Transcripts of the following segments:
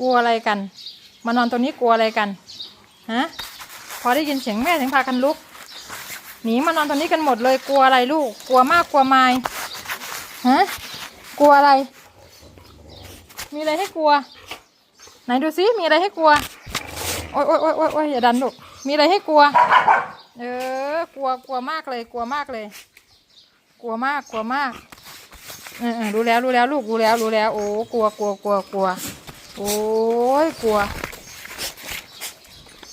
กลัวอะไรกัน มานอนตรงนี้กลัวอะไรกัน ฮะ พอได้ยินเสียงแม่ถึงพากันลุก หนีมานอนตรงนี้กันหมดเลยกลัวอะไรลูก กลัวมากกลัวไม่ฮะ กลัวอะไร มีอะไรให้กลัว ไหนดูซิมีอะไรให้กลัวโอ๊ยโอ๊ยโอ๊ยโอ๊ยโอ๊ยอย่าดันลูก มีอะไรให้กลัว เออ กลัวกลัวมากเลย กลัวมากเลย กลัวมากกลัวมากเออเออรู้แล้วรู้แล้วลูกรู้แล้วรู้แล้ว โอ้กลัวกลัวกลัวกลัว โอ้ยกลัว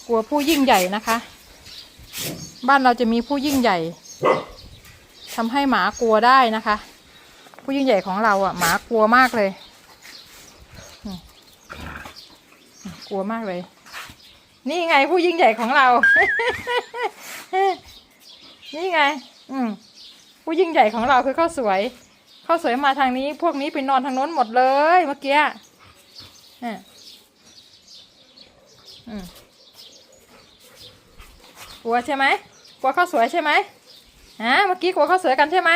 กลัวผู้ยิ่งใหญ่นะคะ บ้านเราจะมีผู้ยิ่งใหญ่ทำให้หมากลัวได้นะคะ ผู้ยิ่งใหญ่ของเราอะ หมากลัวมากเลย กลัวมากเลย นี่ไงผู้ยิ่งใหญ่ของเรา นี่ไง อืมผู้ยิ่งใหญ่ของเราคือข้าวสวยข้าวสวยมาทางนี้ พวกนี้ไปนอนทางโน้นหมดเลยเมื่อกี้ อะอืมกลัวใช่ไหมกลัวข้าวสวยใช่ไหมฮะเมื่อกี้กลัวข้าวสวยกันใช่ไหม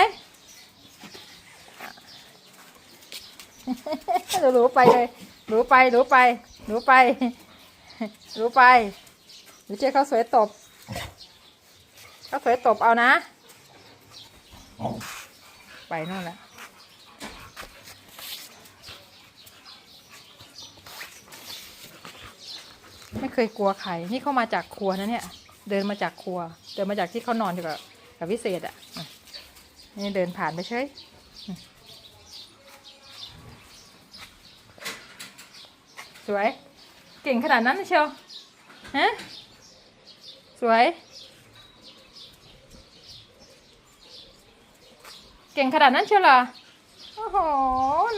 หนูรู้ไปเลยรู้ไปรู้ไปรู้ไปรู้ไปหนูเจอข้าวสวยตบข้าวสวยตบเอานะ ไปนู่นแหละ ไม่เคยกลัวใครนี่เข้ามาจากครัวนะเนี่ย เดินมาจากครัว เดินมาจากที่เขานอนอยู่กับกับวิเศษอะอะนี่เดินผ่านไปเฉยอืมสวย เก่งขนาดนั้นเชียวฮะสวย เก่งขนาดนั้นเชียวเหรอโอ้โห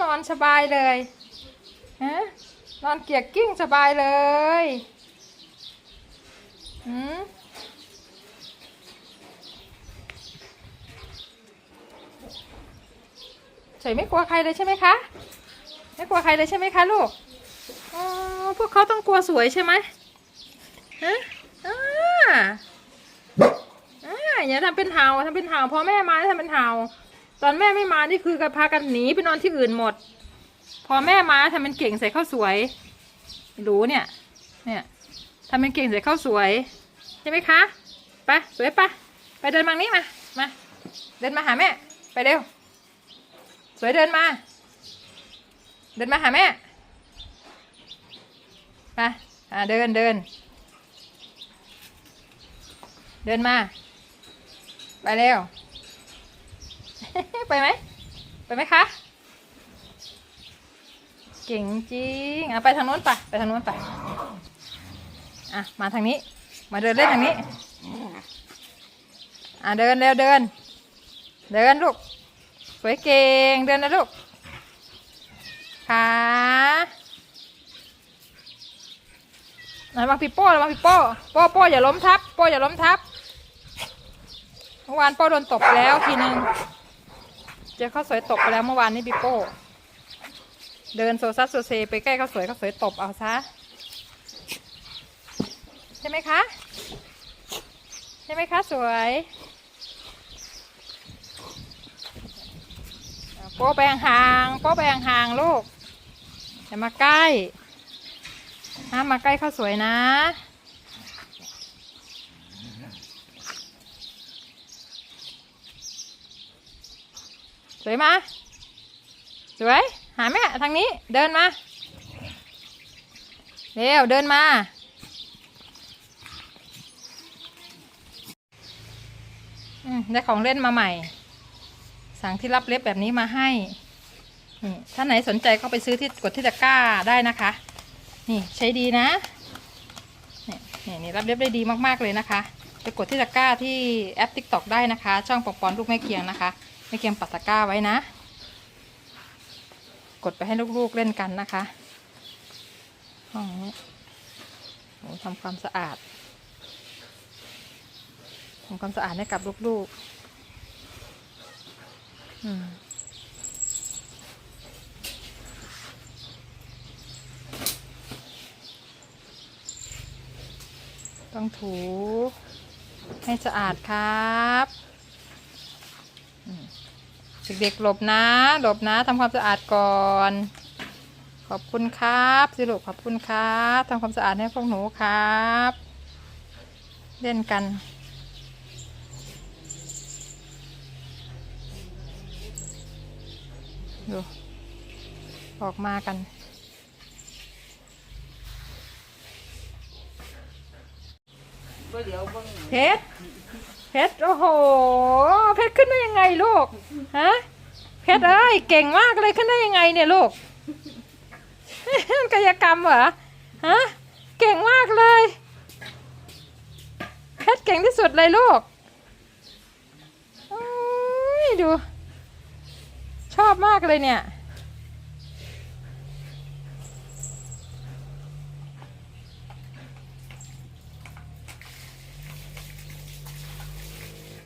นอนสบายเลยฮะ นอนเกียกกิ้งสบายเลยอืมสวยไม่กลัวใครเลยใช่ไหมคะ ไม่กลัวใครเลยใช่ไหมคะลูก อ๋อ พวกเขาต้องกลัวสวยใช่ไหมฮะอ่าอ่าอย่าทำเป็นเห่าทำเป็นเห่าพอแม่มาทำเป็นเห่า ตอนแม่ไม่มานี่คือกันพากันหนีไปนอนที่อื่นหมด พอแม่มาทำเป็นเก่งใส่ข้าวสวยรู้เนี่ย เนี่ยทำเป็นเก่งใส่ข้าวสวยใช่ไหมคะไปสวยปะไปเดินมานี้มามาเดินมาหาแม่ ไปเร็ว สวยเดินมา เดินมาหาแม่ไปอ่าเดินเดิน เดินมา ไปเร็ว ไปไหม ไปไหมคะ เก่งจริงอะไปทางโน้นไปไปทางโน้นไปอะมาทางนี้ มาเดินเล่นทางนี้อะเดินเร็วเดิน เดินลูกสวยเก่งเดินนะลูกขาระวังปีโป้ระวังปีโป้โป้โป้อย่าล้มทับโป้อย่าล้มทับเมื่อวานโป้โดนตบไปแล้วทีนึงเจอข้าวสวยตบไปแล้วเมื่อวานนี้ปีโป้ เดินโซซัสโซเซไปใกล้ข้าวสวยข้าวสวยตบเอาซะ ใช่ไหมคะ ใช่ไหมคะสวยอะโป้ไปห่างโป้ไปห่างลูกอย่ามาใกล้ห้ามมาใกล้ข้าวสวยนะสวยมาสวย หาแม่ทางนี้เดินมาเร็วเดินมาอืมได้ของเล่นมาใหม่ สั่งที่รับเล็บแบบนี้มาให้ นี่ถ้าไหนสนใจก็ไปซื้อที่กดที่ตะกร้าได้นะคะ นี่ใช้ดีนะนี่นี่นี่รับเล็บได้ดีมากๆเลยนะคะไปกดที่ตะกร้าที่แอป TikTok ได้นะคะ ช่องปอกปอนลูกแม่เคียงนะคะแม่เคียงปัดตะกร้าไว้นะ กดไปให้ลูกๆเล่นกันนะคะห้องนี้โอ้ทำความสะอาดทำความสะอาดให้กับลูกๆอืมต้องถูให้สะอาดครับ เด็กๆหลบนะ หลบนะทำความสะอาดก่อน ขอบคุณครับสิลูกขอบคุณครับทำความสะอาดให้พวกหนูครับ เล่นกันดูออกมากัน ก็เดี๋ยวเบิ่งเพชรเพชรโอ้โห เพชรขึ้นได้ยังไงลูกฮะเพชรเอ้ยเก่งมากเลยขึ้นได้ยังไงเนี่ยลูก กายกรรมเหรอฮะเก่งมากเลยเพชรเก่งที่สุดเลยลูกโอ้ยดู ชอบมากเลยเนี่ย